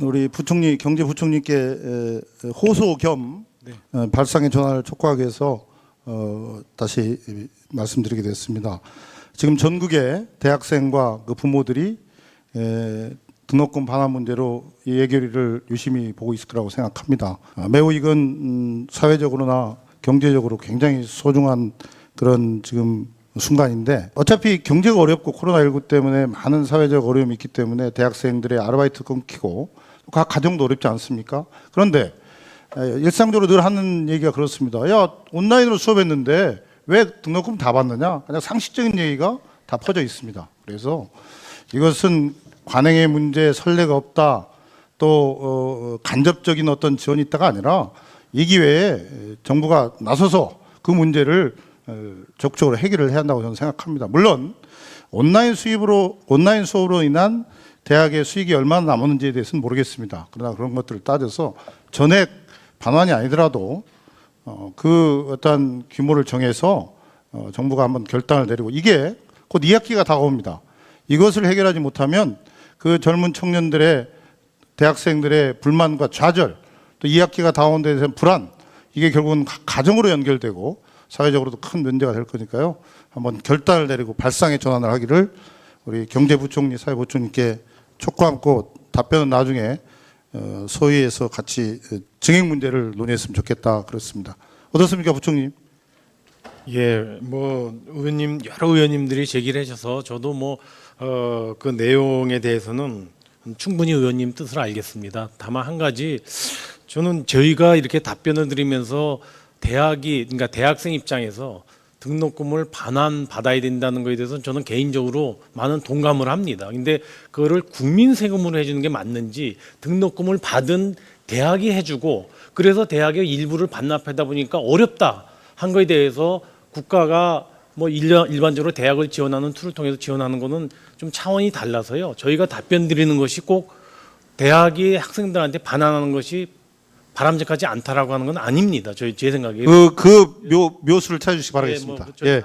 우리 부총리 경제부총리께 에, 호소 겸 네. 어, 발상의 전환을 촉구하기 위해서 어, 다시 이, 말씀드리게 됐습니다. 지금 전국의 대학생과 그 부모들이 에, 등록금 반환 문제로 이 예결위를 유심히 보고 있을 거라고 생각합니다. 아, 매우 이건 음, 사회적으로나 경제적으로 굉장히 소중한 그런 지금 순간인데 어차피 경제가 어렵고 코로나19 때문에 많은 사회적 어려움이 있기 때문에 대학생들의 아르바이트 끊기고 각 가정도 어렵지 않습니까? 그런데 에, 일상적으로 늘 하는 얘기가 그렇습니다. 야 온라인으로 수업했는데 왜 등록금 다 받느냐? 그냥 상식적인 얘기가 다 퍼져 있습니다. 그래서 이것은 관행의 문제, 선례가 없다, 또 어, 간접적인 어떤 지원이 있다가 아니라 이 기회에 정부가 나서서 그 문제를 어, 적극적으로 해결을 해야 한다고 저는 생각합니다. 물론 온라인 수입으로 온라인 수업으로 인한 대학의 수익이 얼마나 남았는지에 대해서는 모르겠습니다. 그러나 그런 것들을 따져서 전액 반환이 아니더라도 어, 그 어떤 규모를 정해서 어, 정부가 한번 결단을 내리고 이게 곧 2학기가 다가옵니다. 이것을 해결하지 못하면 그 젊은 청년들의 대학생들의 불만과 좌절 또 2학기가 다가온 데 대한 불안 이게 결국은 가- 가정으로 연결되고 사회적으로도 큰 문제가 될 거니까요. 한번 결단을 내리고 발상의 전환을 하기를 우리 경제부총리, 사회부총리께 촉구하고 답변은 나중에 어, 소위에서 같이 어, 증액 문제를 논의했으면 좋겠다 그렇습니다. 어떻습니까, 부총님? 예, 뭐 의원님 여러 의원님들이 제기를 하셔서 저도 뭐 어 그 내용에 대해서는 충분히 의원님 뜻을 알겠습니다. 다만 한 가지 저는 저희가 이렇게 답변을 드리면서 대학이 그러니까 대학생 입장에서 등록금을 반환 받아야 된다는 거에 대해서는 저는 개인적으로 많은 동감을 합니다. 근데 그거를 국민 세금으로 해주는 게 맞는지 등록금을 받은 대학이 해주고 그래서 대학의 일부를 반납하다 보니까 어렵다 한 거에 대해서 국가가 뭐 일반- 일반적으로 대학을 지원하는 툴을 통해서 지원하는 거는 좀 차원이 달라서요. 저희가 답변 드리는 것이 꼭 대학이 학생들한테 반환하는 것이 바람직하지 않다라고 하는 건 아닙니다. 저희 제 생각에. 그, 그 묘, 묘수를 찾아주시기 바라겠습니다. 네, 뭐 저희 예.